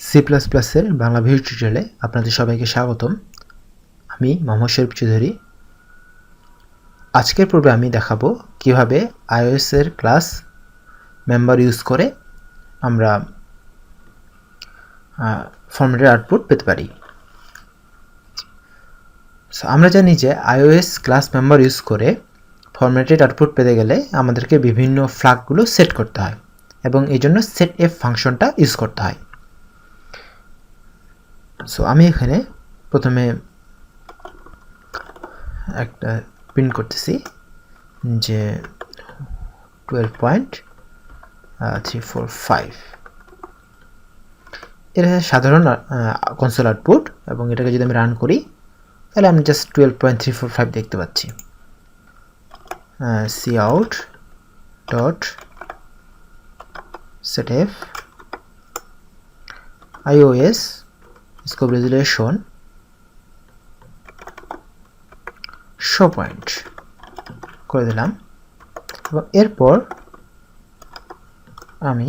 C plus প্লাসের Bangla video টিউটোরিয়ালে আপনাদের সবাইকে স্বাগতম। আমি মোহাম্মদ শরীফ চৌধুরী। আজকের পর্বে আমি দেখাবো কীভাবে এর ক্লাস মেম্বার ইউজ করে আমরা ফর্মেটের আউটপুট পেতে পারি। আমরা জানি যে iOS ক্লাস মেম্বার ইউজ করে ফরম্যাটেড আউটপুট পেতে গেলে আমাদেরকে বিভিন্ন ফ্ল্যাগগুলো সেট করতে হয় এবং এই জন্য সেট এফ ফাংশনটা ইউজ করতে হয়। সো আমি এখানে প্রথমে একটা প্রিন্ট করতেছি যে twelve point three four five এটা সাধারণ কনসোল আউটপুট এবং এটাকে যদি আমি রান করি, তাহলে আমি just twelve point three four five দেখতে পাচ্ছি। Cout dot setf iOS scope resolution show point. করে দিলাম এবং এরপর আমি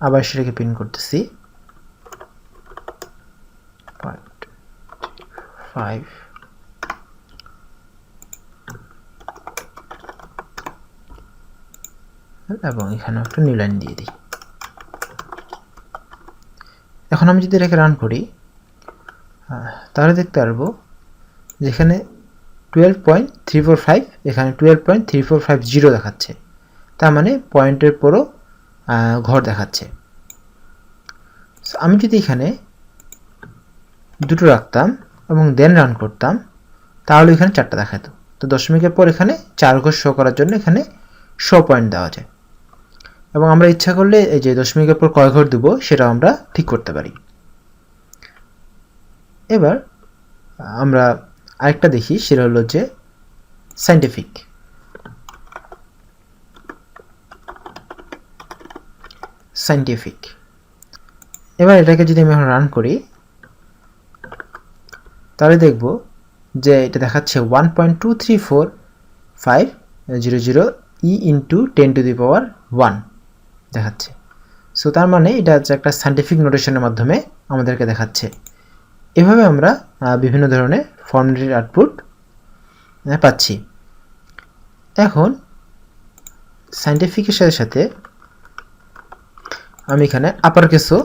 আবার সেটাকে প্রিন্ট করতেছি এবং এখানে একটা নিউ লাইন দিয়ে দিই এখন আমি যদি এটাকে রান করি তাহলে দেখতে পারব যেখানে twelve point three four five এখানে twelve point three four five zero দেখাচ্ছে। তার মানে পয়েন্টের পরও ঘর দেখাচ্ছে। আমি যদি এখানে দুটো রাখতাম এবং দেন রান করতাম, তাহলে এখানে চারটা দেখাতো। তো দশমিকের পর এখানে চার ঘর শো করার জন্য এখানে শো পয়েন্ট দেওয়া যায় এবং আমরা ইচ্ছা করলে এই যে দশমিকের পর কয় ঘর দেবো সেটা আমরা ঠিক করতে পারি। এবার, আমরা আরেকটা দেখি, সেটা হলো যে সাইন্টিফিক সাইন্টিফিক এবার এটাকে যদি আমি এখন রান করি, তাহলে দেখব যে এটা দেখাচ্ছে one point two three four five zero zero E into ten to the power one দেখাচ্ছে। সো তার মানে এটা হচ্ছে একটা সাইন্টিফিক নোটেশনের মাধ্যমে আমাদেরকে দেখাচ্ছে। এভাবে আমরা বিভিন্ন ধরনের ফর্মেটের আউটপুট পাচ্ছি। এখন সাইন্টিফিকের সাথে সাথে আমি এখানে আপার কেসও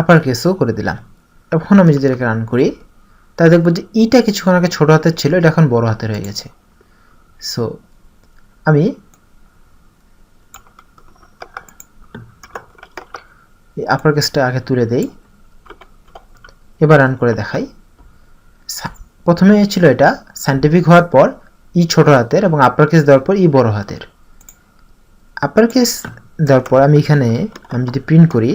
আপার কেসও করে দিলাম। এখন আমি যদি এটাকে রান করি, তাহলে দেখব যে ইটা কিছুক্ষণ আগে ছোটো হাতের ছিল, এটা এখন বড় হাতের হয়ে গেছে। সো আমি এই আপার কেসটা আগে তুলে দেই। এবার রান করে দেখাই। প্রথমে ছিল এটা সাইন্টিফিক হওয়ার পর ই ছোট হাতের এবং আপার কেস দেওয়ার পর ই বড় হাতের। আপার কেস দেওয়ার পর আমি এখানে, আমি যদি প্রিন্ট করি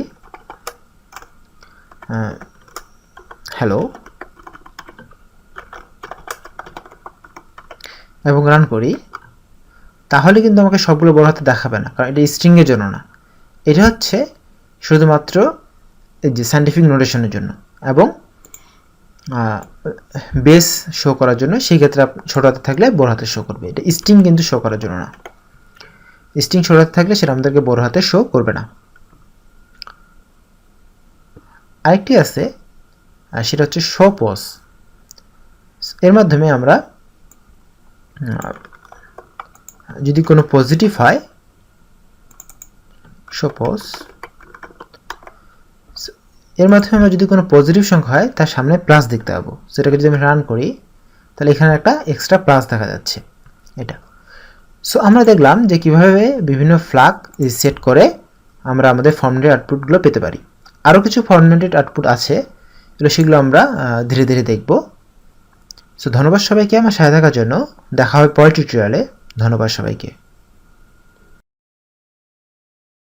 হ্যালো এবং রান করি, তাহলে কিন্তু আমাকে সবগুলো বড় হাতে দেখাবে না, কারণ এটা স্ট্রিংয়ের জন্য না। এটা হচ্ছে শুধুমাত্র এই যে সাইন্টিফিক নোটেশনের জন্য এবং বেস শো করার জন্য, সেই ক্ষেত্রে ছোটো হাতে থাকলে বড় হাতে শো করবে। এটা স্ট্রিং কিন্তু শো করার জন্য না। স্ট্রিং ছোটো হাতে থাকলে সেটা আমাদেরকে বড় হাতে শো করবে না। আরেকটি আছে সেটা হচ্ছে শো পস এর মাধ্যমে আমরা যদি কোনো পজিটিভ হয় শো সপোজ এর মাধ্যমে আমরা যদি কোনো পজিটিভ সংখ্যা হয়, তার সামনে প্লাস দেখতে পাবো। সেটাকে যদি আমি রান করি, তাহলে এখানে একটা এক্সট্রা প্লাস দেখা যাচ্ছে। এটা। সো আমরা দেখলাম যে কীভাবে বিভিন্ন ফ্লাগ সেট করে আমরা আমাদের ফর্মেটেড আউটপুটগুলো পেতে পারি। আরও কিছু ফর্মেটেড আউটপুট আছে, এগুলো সেগুলো আমরা ধীরে ধীরে দেখব। সো ধন্যবাদ সবাইকে আমার সাথে থাকার জন্য। দেখা হবে পরের টিউটোরিয়ালে ধন্যবাদ সবাইকে।